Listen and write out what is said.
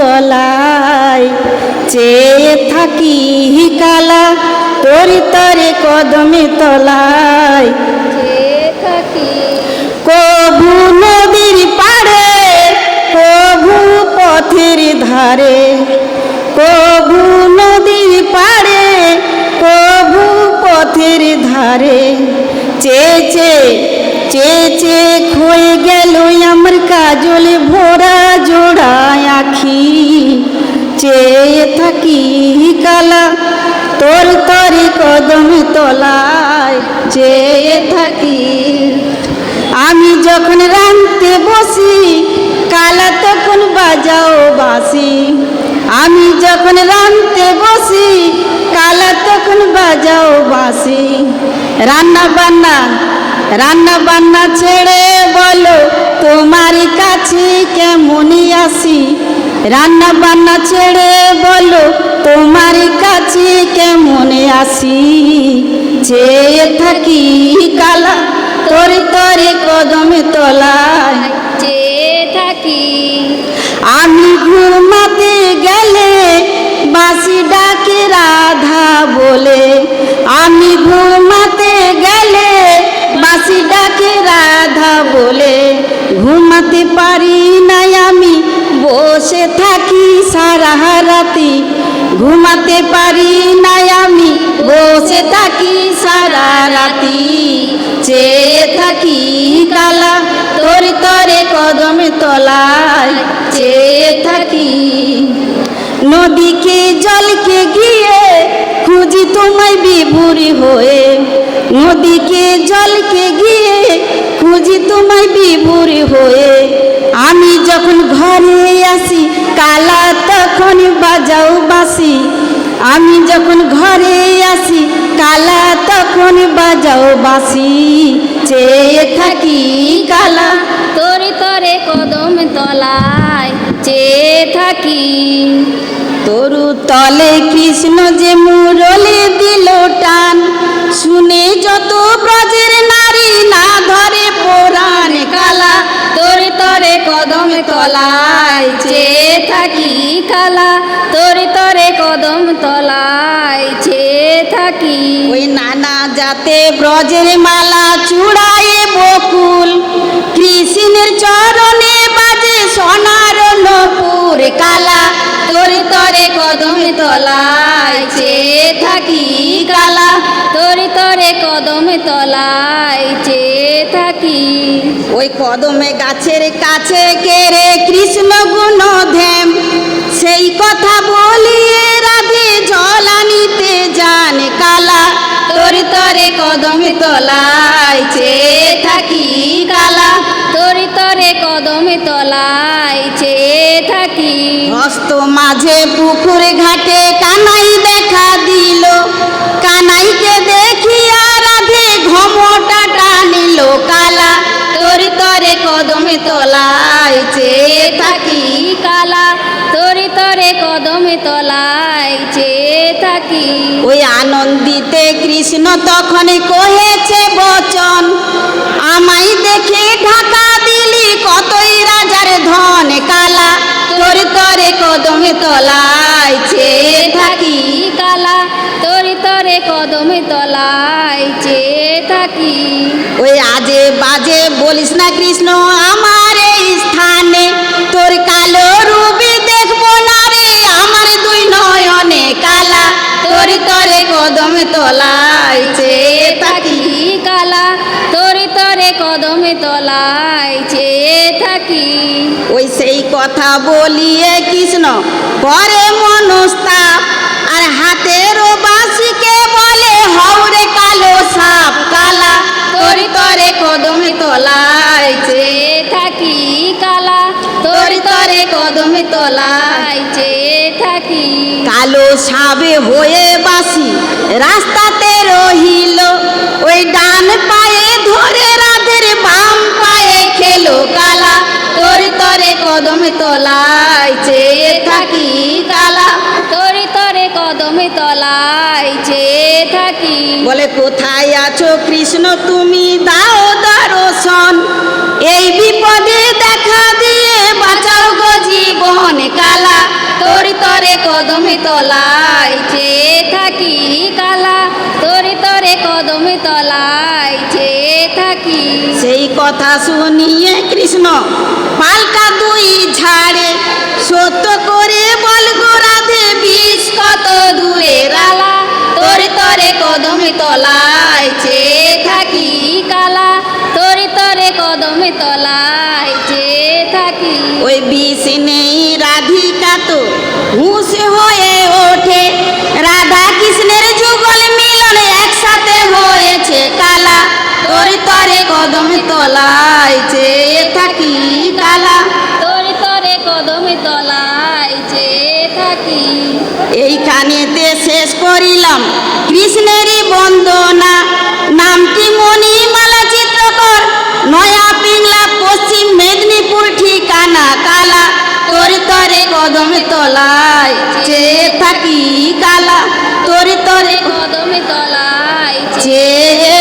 তলায় চেয়ে থাকি কালা, তোরি তরে কদমে তলায়। থাকি কভু নদীর পাড়ে, কভু পথের ধারে। কভু নদীর পাড়ে, কভু পথের ধারে। চেচে চেচে খয়ে গেল আমার কাজল ভরা জোড়া। আখি চেয়ে থাকি কালা। তোর তরি কদম তলায় চেয়ে থাকি। আমি যখন রাঁধতে বসি, কালা তখন বাজাও বাসি। আমি যখন রাঁধতে বসি, কালা তখন বাজাও বাসি। রান্না বান্না রান্না বান্না ছেড়ে বলো তোমার কাছে কেমনই আসি? রান্না বান্না ছেড়ে বলো, তোমার কাছে কেমন আসি? চেয়ে থাকি কালা, তোর তরে কদমে তলায়। চেয়ে থাকি। আমি ঘুমাতে গেলে বাসি ডাকে রাধা বলে। আমি ঘুমাতে গেলে বাসি ডাকে রাধা বলে। ঘুমাতে পারি না আমি, বসে থাকি সারা রাতি। ঘুমাতে পারি না আমি, বসে থাকি সারা রাতি। চেয়ে থাকি কালা তোর তরে কদমে তলায়। চেয়ে থাকি নদীকে, জলকে গিয়ে, খুঁজি তোমায় বিভুরি হয়ে। নদীকে, জলকে গিয়ে খুঁজি তোমায় বিভুরি হয়ে আমি যখন ঘরে আসি কালা তখন বাজাও বাসি। আমি যখন ঘরে আসি কালা তখন বাজাও বাসি। চেয়ে থাকি কালা তোরে তরে কদম তলায়। চেয়ে থাকি তরু তলে কৃষ্ণ যে মুরলে দিল তলায় চেয়ে থাকি কালা তোরে তরে কদম তলায় চেয়ে থাকি। ওই নানা জাতে ব্রজের মালা চূড়ায়ে বকুল, কৃষ্ণের চরণে বাজে সোনার নপুর কালা, তোরে তরে কদম তলায় চেয়ে থাকি কালা তোরে তরে কদম তলায় চেয়ে থাকি। ওই কদমে গাছের কাছে কেড়ে কৃষ্ণ গুণ ধ্যাম সেই কথা বলিয়ে রাধে জল আনিতে জানে কালা, তোরে তরে কদম তলায় চেয়ে থাকি কালা তোরে তরে কদম তলায় চেয়ে থাকি। হস্ত মাঝে পুকুর ঘাটে কানাই দেখা দিল। কানাইকে দেখিয়া রাধে ঘমটা টানিল কালা। তোরে তরে কদম তলায় চেয়ে থাকি কালা। তোরে তরে কদম তলায় চেয়ে থাকি। ওই আনন্দিতে কৃষ্ণ তখন কহেছে বচন আমায় দেখে ঢাকা কালা, তোর তরে কদমে তলায় চেয়ে থাকি কালা, তোরে তরে কদম তলায় চেয়ে থাকি। ওই আজে বাজে বলিস না কৃষ্ণ, আমার এই স্থানে তোর কালো রূপে দেখব না রে, আমার দুই নয়নে কালা, তোর তরে কদমে তলায় কদম তলায় চেয়ে থাকি। ওই সেই কথা বলিয়ে কৃষ্ণ করে মনস্তাপ আর হাতের বাসিকে বলে হৌরে কালো সাপ কালা তরি তরে কদমে তলায় চেয়ে চেয়ে থাকি কালা তরি তরে কদম তলায় চেয়ে থাকি। কালো সাবে হয়ে বাসি রাস্তাতে রহিল ওই ডান পায়ে ধরে তলায় চেয়ে থাকি কালা। তোরে তরে কদম তলায় চেয়ে থাকি। বলে, কোথায় আছো কৃষ্ণ? তুমি দাও দর্শন। এই বিপদে দেখা দিয়ে বাঁচাও গো জীবন কালা। তোরি তরে কদমে তলায় চেয়ে থাকি কালা। কদমে তলায় চেয়ে থাকি। সেই কথা শুনিয়ে কৃষ্ণ পাল্টা দুই ঝাড়ে, সত্য করে বল গো রাধে বিষ কত দূরে রালা তোরি তরে কদমে তলায় চেয়ে থাকি কালা। তোরি তরে কদমে তলায় চেয়ে থাকি। ওই বিষ নেই রাধিকা তো, হুঁশ হয়ে ওঠে তলায় চেয়ে থাকি কালা। তোরি তরে কদমে তলায় চেয়ে থাকি। এইখানেতে শেষ করিলাম কৃষ্ণেরই বন্দনা। নামটি মণিমালা চিত্রকর নয়া পিংলা পশ্চিম মেদিনীপুর ঠিকানা কালা। তোর তরে কদম তলায় চেয়ে থাকি কালা। তোর তরে কদমে তলায় চেয়ে